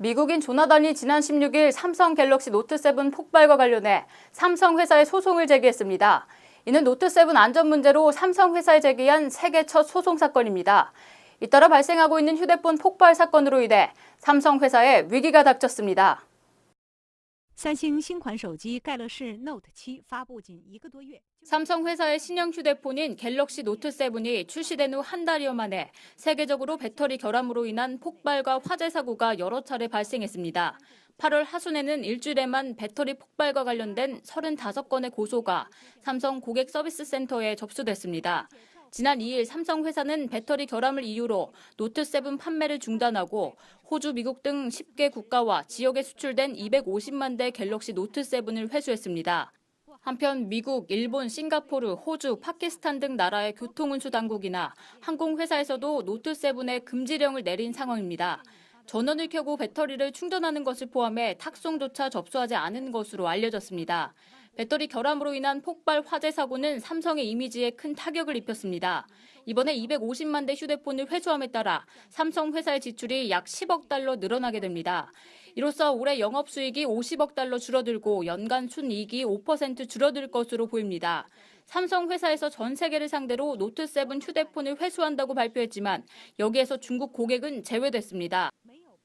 미국인 조나단이 지난 16일 삼성 갤럭시 노트7 폭발과 관련해 삼성 회사에 소송을 제기했습니다. 이는 노트7 안전 문제로 삼성 회사에 제기한 세계 첫 소송 사건입니다. 잇따라 발생하고 있는 휴대폰 폭발 사건으로 인해 삼성 회사에 위기가 닥쳤습니다. 三星新款手机盖乐世 Note 7发布仅一个多月， 삼성 회사의 신형 휴대폰인 갤럭시 노트7이 출시된 후 한 달여 만에 세계적으로 배터리 결함으로 인한 폭발과 화재 사고가 여러 차례 발생했습니다. 8월 하순에는 일주일에만 배터리 폭발과 관련된 35건의 고소가 삼성 고객 서비스 센터에 접수됐습니다. 지난 2일 삼성 회사는 배터리 결함을 이유로 노트7 판매를 중단하고 호주, 미국 등 10개 국가와 지역에 수출된 250만 대 갤럭시 노트7을 회수했습니다. 한편 미국, 일본, 싱가포르, 호주, 파키스탄 등 나라의 교통운수 당국이나 항공회사에서도 노트7에 금지령을 내린 상황입니다. 전원을 켜고 배터리를 충전하는 것을 포함해 탁송조차 접수하지 않은 것으로 알려졌습니다. 배터리 결함으로 인한 폭발 화재 사고는 삼성의 이미지에 큰 타격을 입혔습니다. 이번에 250만 대 휴대폰을 회수함에 따라 삼성 회사의 지출이 약 10억 달러 늘어나게 됩니다. 이로써 올해 영업 수익이 50억 달러 줄어들고 연간 순이익이 5% 줄어들 것으로 보입니다. 삼성 회사에서 전 세계를 상대로 노트7 휴대폰을 회수한다고 발표했지만 여기에서 중국 고객은 제외됐습니다.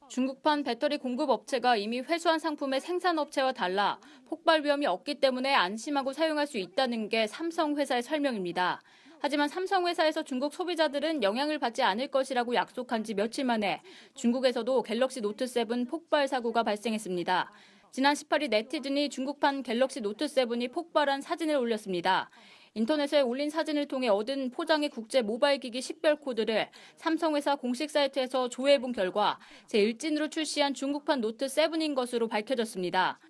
중국판 배터리 공급 업체가 이미 회수한 상품의 생산업체와 달라 폭발 위험이 없기 때문에 안심하고 사용할 수 있다는 게 삼성 회사의 설명입니다. 하지만 삼성 회사에서 중국 소비자들은 영향을 받지 않을 것이라고 약속한 지 며칠 만에 중국에서도 갤럭시 노트 7 폭발 사고가 발생했습니다. 지난 18일 네티즌이 중국판 갤럭시 노트 7이 폭발한 사진을 올렸습니다. 인터넷에 올린 사진을 통해 얻은 포장의 국제 모바일 기기 식별 코드를 삼성회사 공식 사이트에서 조회해본 결과 제1진으로 출시한 중국판 노트 7인 것으로 밝혀졌습니다.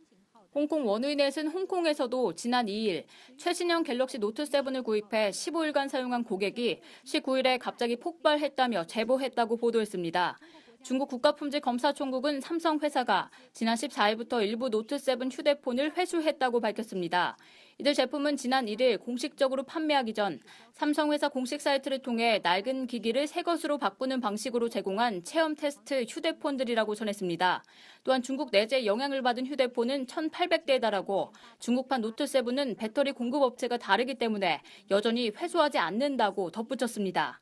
홍콩 원웨이넷은 홍콩에서도 지난 2일 최신형 갤럭시 노트 7을 구입해 15일간 사용한 고객이 19일에 갑자기 폭발했다며 제보했다고 보도했습니다. 중국 국가품질검사총국은 삼성 회사가 지난 14일부터 일부 노트7 휴대폰을 회수했다고 밝혔습니다. 이들 제품은 지난 1일 공식적으로 판매하기 전 삼성 회사 공식 사이트를 통해 낡은 기기를 새 것으로 바꾸는 방식으로 제공한 체험 테스트 휴대폰들이라고 전했습니다. 또한 중국 내재 영향을 받은 휴대폰은 1,800대에 달하고 중국판 노트7은 배터리 공급 업체가 다르기 때문에 여전히 회수하지 않는다고 덧붙였습니다.